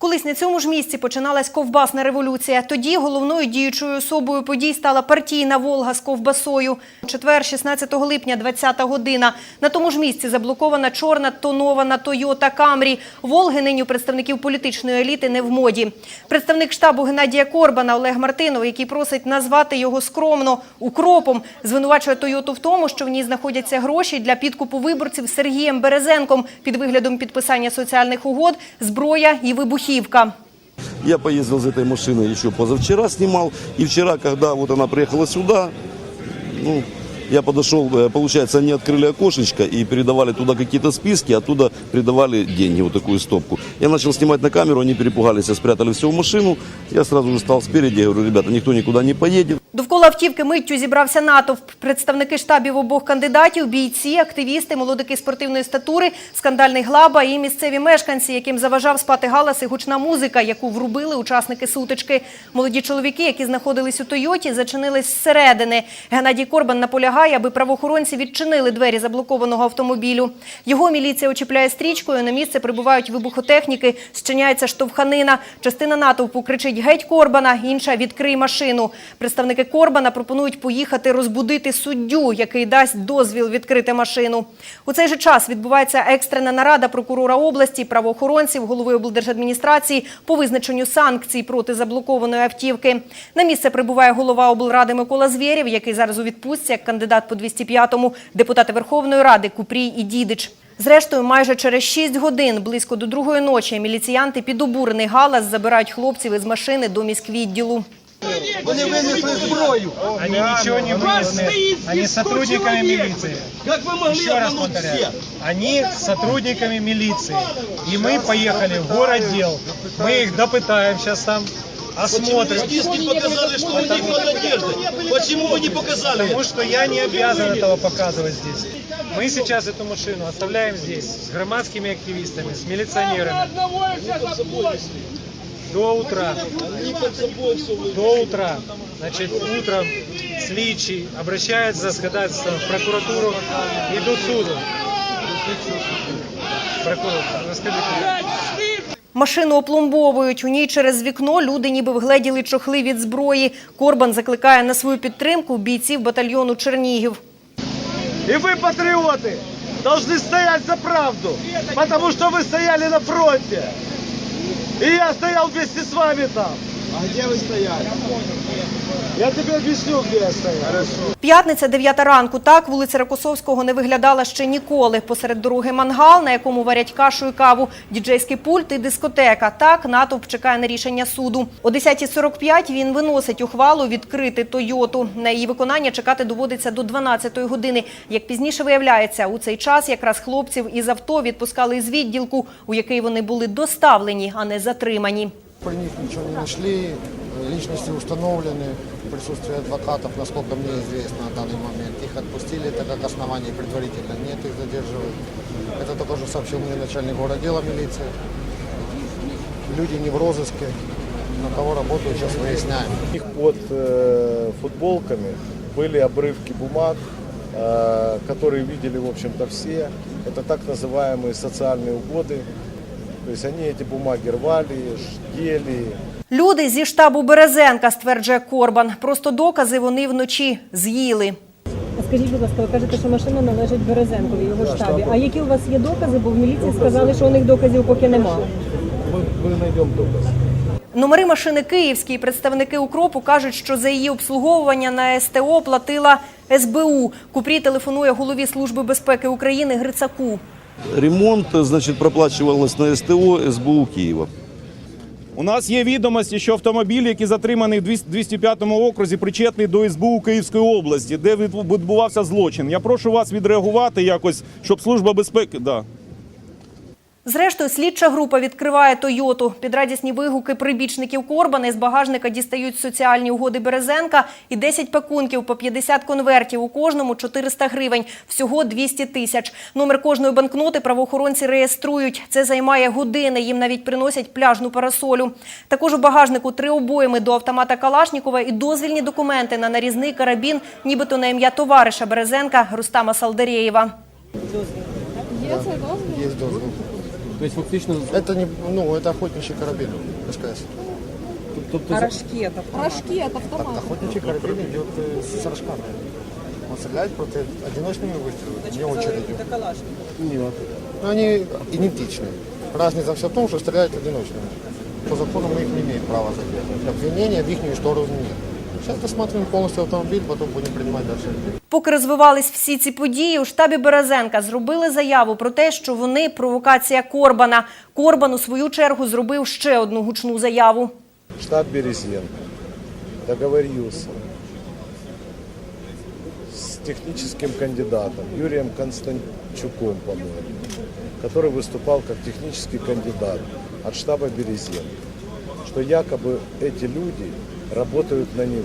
Колись на цьому ж місці починалась ковбасна революція. Тоді головною діючою особою подій стала партійна Волга з ковбасою. Четвер, 16 липня, 20 година. На тому ж місці заблокована чорна тонована Тойота Камрі. Волги нині у представників політичної еліти не в моді. Представник штабу Геннадія Корбана Олег Мартинов, який просить назвати його скромно укропом, звинувачує Тойоту в тому, що в ній знаходяться гроші для підкупу виборців Сергієм Березенком під виглядом підписання соціальних угод, зброя і вибухівка. Я поездил за этой машиной еще позавчера снимал. И вчера, когда вот она приехала сюда, ну, я подошел, э, получается, они открыли окошечко и передавали туда какие-то списки, оттуда передавали деньги, вот такую стопку. Я начал снимать на камеру, они перепугались, и спрятали все в машину. Я сразу же стал спереди, говорю, ребята, никто никуда не поедет. Довкола автівки миттю зібрався натовп. Представники штабів обох кандидатів, бійці, активісти, молодики спортивної статури, скандальний глаба і місцеві мешканці, яким заважав спати галас і гучна музика, яку врубили учасники сутички. Молоді чоловіки, які знаходились у Тойоті, зачинились зсередини. Геннадій Корбан наполягає, аби правоохоронці відчинили двері заблокованого автомобілю. Його міліція очіпляє стрічкою. На місце прибувають вибухотехніки, зчиняється штовханина. Частина натовпу кричить «Геть Корбана», інша «Відкрий машину». Представники Корбана пропонують поїхати розбудити суддю, який дасть дозвіл відкрити машину. У цей же час відбувається екстрена нарада прокурора області, правоохоронців, голови облдержадміністрації по визначенню санкцій проти заблокованої автівки. На місце прибуває голова облради Микола Звєрєв, який зараз у відпустці як кандидат по 205-му, депутати Верховної Ради Купрій і Дідич. Зрештою, майже через 6 годин, близько до другої ночі, міліціянти під обурений галас забирають хлопців із машини до міськвідділу. Вони винесли зброю. Они ничего не вынесли. Они с сотрудниками милиции. Як ви могли Еще раз обмануть повторяю. всіх? Они с сотрудниками милиции. И мы поехали в городдел. Мы их допытаем сейчас там. Осмотрим. Списки показали, что у них нет надежды. Почему вы не показали? Потому что я не обязан этого показывать здесь. Мы сейчас эту машину оставляем здесь с громадскими активистами, с милиционерами. До утра. До утра. Значит, утром сличий обращается с ходатайством в прокуратуру, идут к суду. Прокурор, расскажите. Машину опломбовують. У ній через вікно люди ніби вгледіли чохли від зброї. Корбан закликає на свою підтримку бійців батальйону Чернігів. И вы, патриоты, должны стоять за правду, потому что вы стояли на фронте. И я стоял вместе с вами там. А где вы стояли? Я тебе объясню, где я стоял. Хорошо. П'ятниця, 9 ранку. Так, вулиця Рокосовського не виглядала ще ніколи. Посеред дороги мангал, на якому варять кашу і каву, діджейський пульт і дискотека. Так, натовп чекає на рішення суду. О 10.45 він виносить ухвалу відкрити Тойоту. На її виконання чекати доводиться до 12 години. Як пізніше виявляється, у цей час якраз хлопців із авто відпускали із відділку, у який вони були доставлені, а не затримані. Про них ничего не нашли, личности установлены, присутствие адвокатов, насколько мне известно на данный момент. Их отпустили, так как оснований предварительно нет, их задерживают. Это что сообщил мне начальник городела милиции. Люди не в розыске, на кого работают, сейчас выясняем. У них под э, футболками были обрывки бумаг, э, которые видели, в общем-то, все. Это так называемые социальные угоды. То есть они эти бумаги рвали, ждели, Люди зі штабу Березенка, стверджує Корбан. Просто докази вони вночі з'їли. А Скажіть, будь ласка, ви кажете, що машина належить Березенкові, його штабі. А які у вас є докази? Бо в міліції сказали, що у них доказів поки немає. мы, мы найдем доказ. Номери машини київські. Представники укропу кажуть, що за її обслуговування на СТО платила СБУ. Купрій телефонує голові Служби безпеки України Грицаку. Ремонт, значить, проплачувалось на СТО СБУ Києва. У нас є відомості, що автомобіль, який затриманий в 205 окрузі, причетний до СБУ Київської області, де відбувався злочин. Я прошу вас відреагувати якось, щоб служба безпеки. Да. Зрештою, слідча група відкриває Тойоту. Під радісні вигуки прибічників Корбана із багажника дістають соціальні угоди Березенка і 10 пакунків по 50 конвертів. У кожному 400 гривень. Всього 200 тисяч. Номер кожної банкноти правоохоронці реєструють. Це займає години. Їм навіть приносять пляжну парасолю. Також у багажнику три обойми до автомата Калашнікова і дозвільні документи на нарізний карабін, нібито на ім'я товариша Березенка Рустама Салдарєєва. Есть дозвол. Тобто фактично Это не, ну, это охотничий карабин СКС. тобто А рожки это Рожки от Так, автомата. охотничий карабин идет э, с рожками. Он стреляет против одиночными выстрелами, не очередью. Но они идентичны. Разница вся в том, что стреляют одиночными. По закону мы их не имеем права задержать. Обвинения в их сторону нет. Сейчас досматриваем полностью автомобиль, потом будем принимать дальше. Поки розвивались всі ці події, у штабі Березенка зробили заяву про те, що вони провокація Корбана. Корбан у свою чергу зробив ще одну гучну заяву. Штаб Березенко договорился с техническим кандидатом Юрием Константчуком, по-моему, который выступал как технический кандидат от штаба Березенко, что якобы эти люди работают на него.